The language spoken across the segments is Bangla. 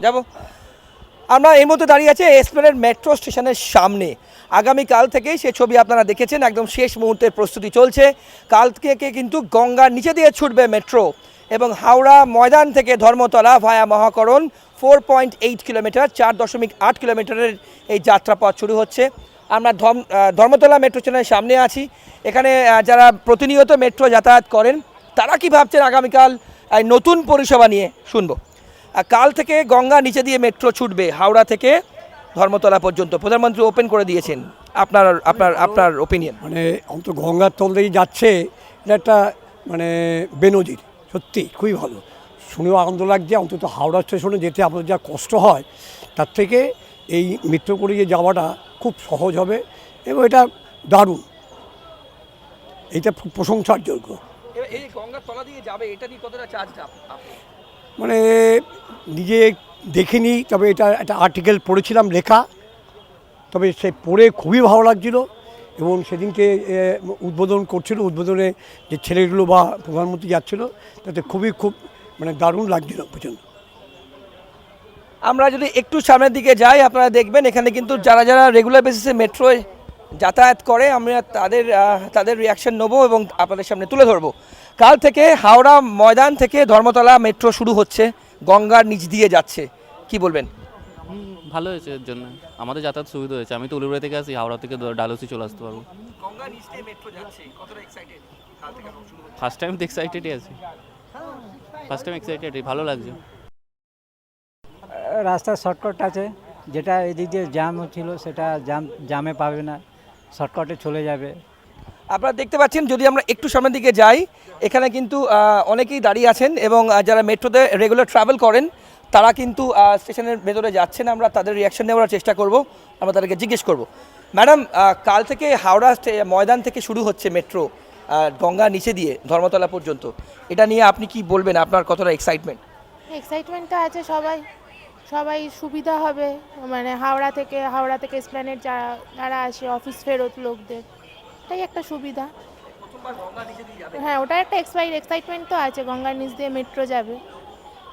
যাব। আমরা এই মধ্যে দাঁড়িয়ে আছে এসপ্লেনের মেট্রো স্টেশনের সামনে। আগামীকাল থেকেই সে ছবি আপনারা দেখেছেন, একদম শেষ মুহূর্তের প্রস্তুতি চলছে। কাল থেকে কিন্তু গঙ্গার নিচে দিয়ে ছুটবে মেট্রো এবং হাওড়া ময়দান থেকে Dharmatala via Mahakaran four point eight kilometre চার দশমিক আট কিলোমিটারের এই যাত্রাপথ শুরু হচ্ছে। আমরা ধর্ম- ধর্মতলা মেট্রো স্টেশনের সামনে আছি। এখানে যারা প্রতিনিয়ত মেট্রো যাতায়াত করেন, তারা কি ভাবছেন আগামীকাল নতুন পরিষেবা নিয়ে শুনব। কাল থেকে গঙ্গা নিচে দিয়ে মেট্রো ছুটবে হাওড়া থেকে ধর্মতলা পর্যন্ত। প্রধানমন্ত্রী ওপেন করে দিয়েছেন আপনার আপনার আপনার ওপিনিয়ন মানে অন্ত গঙ্গার তল দিয়ে যাচ্ছে এটা একটা মানে বেনজির সত্যি খুবই ভালো। শুনেও আনন্দ লাগছে অন্তত হাওড়া স্টেশনে যেতে আপনার যা কষ্ট হয় তার থেকে এই মেট্রো করে যে যাওয়াটা খুব সহজ হবে এবং এটা দারুণ। এইটা খুব প্রশংসার যোগ্য। এই গঙ্গার তলা দিয়ে যাবে এটা দিয়ে কতটা চার্জ মানে নিজে দেখিনি তবে এটা একটা আর্টিকেল পড়েছিলাম লেখা। তবে সে পড়ে খুবই ভালো লাগছিল এবং সেদিনকে উদ্বোধন করছিল, উদ্বোধনে যে ছেলেগুলো বা প্রধানমন্ত্রী যাচ্ছিল, তাতে খুবই খুব মানে দারুণ লাগছিল প্রচণ্ড। আমরা যদি একটু সামনের দিকে যাই, আপনারা দেখবেন এখানে কিন্তু যারা যারা রেগুলার বেসিসে মেট্রোয় যাতায়াত করে, আমরা তাদের তাদের রিয়াকশন নেব এবং আপনাদের সামনে তুলে ধরবো। কাল থেকে হাওড়া ময়দান থেকে ধর্মতলা মেট্রো শুরু হচ্ছে। গঙ্গার নিচ দিয়ে যাচ্ছে। কি বলবেন? ভালো হয়েছে এর জন্য। আমাদের যাতায়াত সুবিধা হয়েছে। আমি তো উলিপুরা থেকে আসি হাওড়া থেকে ডালহৌসি চলে আসতে পারব। গঙ্গার নিচ দিয়ে মেট্রো যাচ্ছে। কতটা এক্সাইটেড কাল থেকে শুরু ফার্স্ট টাইম তো এক্সাইটেডই আছি। ফার্স্ট টাইম এক্সাইটেডই ভালো লাগছে। রাস্তা শর্টকাট আছে। যেটা এদিক দিয়ে জ্যাম হচ্ছিল সেটা জ্যাম জ্যামে পাবে না। শর্টকাটে চলে যাবে। আপনারা দেখতে পাচ্ছেন, যদি আমরা একটু সামনের দিকে যাই, এখানে কিন্তু অনেকেই দাঁড়িয়ে আছেন এবং যারা মেট্রোতে রেগুলার ট্রাভেল করেন, তারা কিন্তু স্টেশনের ভেতরে যাচ্ছেন। আমরা তাদের রিয়াকশন নেওয়ার চেষ্টা করব, আমরা তাদেরকে জিজ্ঞেস করব। ম্যাডাম কাল থেকে হাওড়া ময়দান থেকে শুরু হচ্ছে মেট্রো গঙ্গা নিচে দিয়ে, ধর্মতলা পর্যন্ত। এটা নিয়ে আপনি কি বলবেন? আপনার কতটা এক্সাইটমেন্ট এক্সাইটমেন্টটা আছে সবাই। সবাই সুবিধা হবে। মানে হাওড়া থেকে হাওড়া থেকে স্প্ল্যানেট যারা যারা আসে অফিস ফেরত লোকদের। এটাই একটা সুবিধা। হ্যাঁ ওটা একটা এক্সপাইট এক্সাইটমেন্ট তো আছে গঙ্গার নিচ দিয়ে মেট্রো যাবে।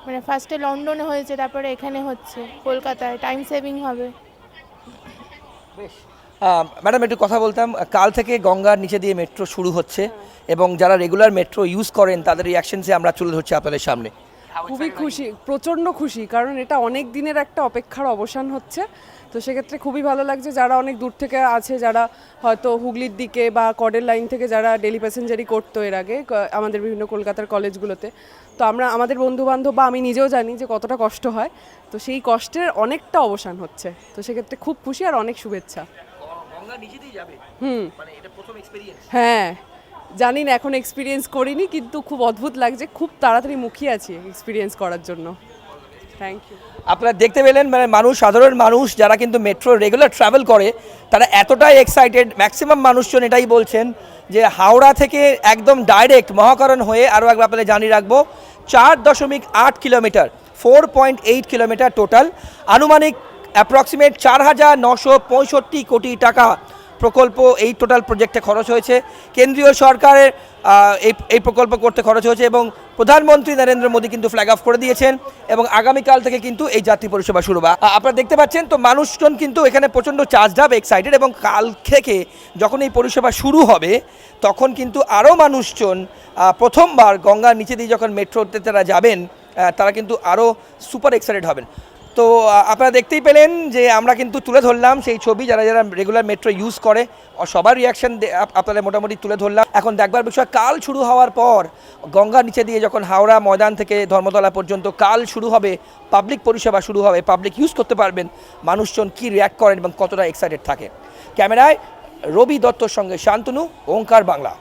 মানে ফার্স্টে লন্ডনে হয়েছে তারপরে এখানে হচ্ছে কলকাতায় টাইম সেভিং হবে। ম্যাডাম একটু কথা বলতাম কাল থেকে গঙ্গার নিচে দিয়ে মেট্রো শুরু হচ্ছে এবং যারা রেগুলার মেট্রো ইউজ করেন তাদের রিয়াকশনসে আমরা তুলে ধরছি আপনাদের সামনে। খুবই খুশি প্রচণ্ড খুশি কারণ এটা অনেক দিনের একটা অপেক্ষার অবসান হচ্ছে। তো সেক্ষেত্রে খুবই ভালো লাগছে যারা অনেক দূর থেকে আছে যারা হয়তো হুগলির দিকে বা কডের লাইন থেকে যারা ডেলি প্যাসেঞ্জারি করতো এর আগে আমাদের বিভিন্ন কলকাতার কলেজগুলোতে। তো আমরা আমাদের বন্ধু বান্ধব বা আমি নিজেও জানি যে কতটা কষ্ট হয় তো সেই কষ্টের অনেকটা অবসান হচ্ছে। তো সেক্ষেত্রে খুব খুশি আর অনেক শুভেচ্ছা। হুম। মানে হ্যাঁ। জানি না, এখন এক্সপিরিয়েন্স করিনি, কিন্তু খুব অদ্ভুত লাগছে, খুব তাড়াতাড়ি মুখিয়ে আছি এক্সপিরিয়েন্স করার জন্য। থ্যাংক ইউ আপনারা দেখতে পেলেন মানে মানুষ, সাধারণ মানুষ যারা কিন্তু মেট্রো রেগুলার ট্রাভেল করে, তারা এতটাই এক্সাইটেড ম্যাক্সিমাম মানুষজন এটাই বলছেন যে হাওড়া থেকে একদম ডাইরেক্ট মহাকরণ হয়ে আরও একবার আপনাদের জানিয়ে রাখব, চার দশমিক আট kilometre four point eight kilometre total আনুমানিক অ্যাপ্রক্সিমেট চার হাজার নশো পঁয়ষট্টি কোটি টাকা প্রকল্প, এই টোটাল প্রজেক্টে খরচ হয়েছে। কেন্দ্রীয় সরকারের এই এই প্রকল্প করতে খরচ হয়েছে এবং প্রধানমন্ত্রী নরেন্দ্র মোদী কিন্তু ফ্ল্যাগ অফ করে দিয়েছেন এবং আগামীকাল থেকে কিন্তু এই যাত্রী পরিষেবা শুরু হবে আপনারা দেখতে পাচ্ছেন তো মানুষজন কিন্তু এখানে প্রচণ্ড চার্জড আপ এক্সাইটেড এবং কাল থেকে যখন এই পরিষেবা শুরু হবে, তখন কিন্তু আরও মানুষজন প্রথমবার গঙ্গার নিচে দিয়ে যখন মেট্রোতে তারা যাবেন তারা কিন্তু আরও সুপার এক্সাইটেড হবেন। তো আপনারা দেখতেই পেলেন যে আমরা কিন্তু তুলে ধরলাম সেই ছবি, যারা যারা রেগুলার মেট্রো ইউজ করে সবার রিয়াকশন আপনাদের মোটামুটি তুলে ধরলাম। এখন দেখবার বিষয়, কাল শুরু হওয়ার পর গঙ্গার নিচে দিয়ে যখন হাওড়া ময়দান থেকে ধর্মতলা পর্যন্ত কাল শুরু হবে পাবলিক পরিষেবা শুরু হবে পাবলিক ইউজ করতে পারবেন, মানুষজন কী রিয়াক্ট করেন এবং কতটা এক্সাইটেড থাকে। ক্যামেরায় রবি দত্তর সঙ্গে শান্তনু, ওঙ্কার বাংলা।